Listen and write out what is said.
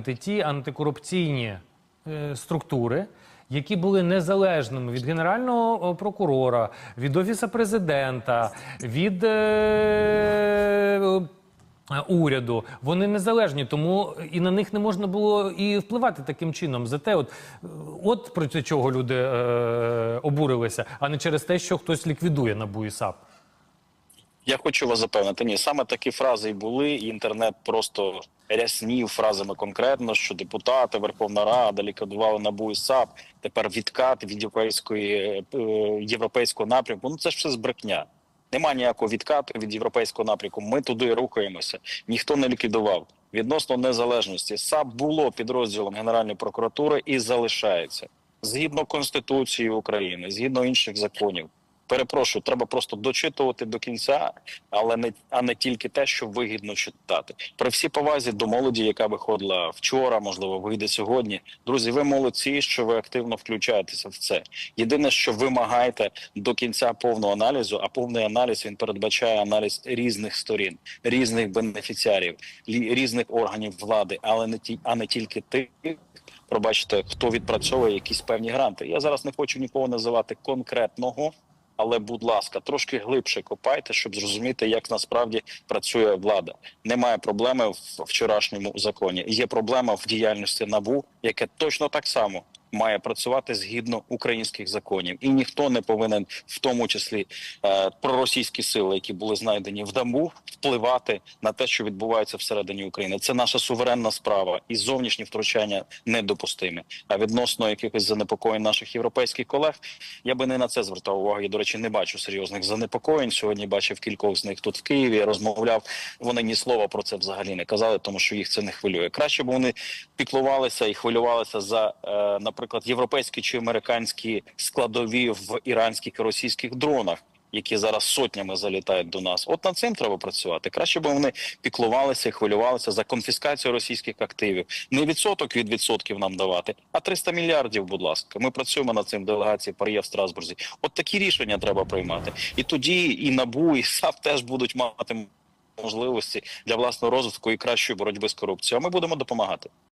ті антикорупційні е, структури, які були незалежними від генерального прокурора, від офіса президента, від е, е, уряду. Вони незалежні, тому і на них не можна було і впливати таким чином. Зате, от, от проти чого люди е, обурилися, а не через те, що хтось ліквідує НАБУ і САП. Я хочу вас запевнити, ні, саме такі фрази і були, і інтернет просто ряснів фразами конкретно, що депутати, Верховна Рада ліквідували НАБУ САП, тепер відкат від європейської е, європейського напрямку. Ну це ж все збрехня. Нема ніякого відкату від європейського напрямку. Ми туди рухаємося. Ніхто не ліквідував. Відносно незалежності САП було підрозділом Генеральної прокуратури і залишається згідно Конституції України, згідно інших законів. Перепрошую, треба просто дочитувати до кінця, але не а не тільки те, що вигідно читати. При всій повазі до молоді, яка виходила вчора, можливо, вийде сьогодні. Друзі, ви молодці, що ви активно включаєтеся в це. Єдине, що вимагаєте до кінця повного аналізу, а повний аналіз він передбачає аналіз різних сторін, різних бенефіціарів, різних органів влади, але не ті, а не тільки тих. Пробачте, хто відпрацьовує якісь певні гранти. Я зараз не хочу нікого називати конкретного. Але, будь ласка, трошки глибше копайте, щоб зрозуміти, як насправді працює влада. Немає проблеми в вчорашньому законі. Є проблема в діяльності набу, яке точно так само має працювати згідно українських законів, і ніхто не повинен, в тому числі е, проросійські сили, які були знайдені в ДАМУ, впливати на те, що відбувається всередині України. Це наша суверенна справа, і зовнішні втручання недопустимі. А відносно якихось занепокоєнь наших європейських колег, я би не на це звертав увагу. Я, до речі, не бачу серйозних занепокоєнь. Сьогодні бачив кількох з них тут в Києві. Я Розмовляв. Вони ні слова про це взагалі не казали, тому що їх це не хвилює. Краще б вони піклувалися і хвилювалися за, е, наприклад, європейські чи американські складові в іранських і російських дронах. Які зараз сотнями залітають до нас, от над цим треба працювати. Краще б вони піклувалися і хвилювалися за конфіскацію російських активів. Не відсоток від відсотків нам давати, а 300 мільярдів. Будь ласка, ми працюємо над цим делегації Пар'є в Страсбурзі. От такі рішення треба приймати. І тоді і набу, і САП теж будуть мати можливості для власного розвитку і кращої боротьби з корупцією. А ми будемо допомагати.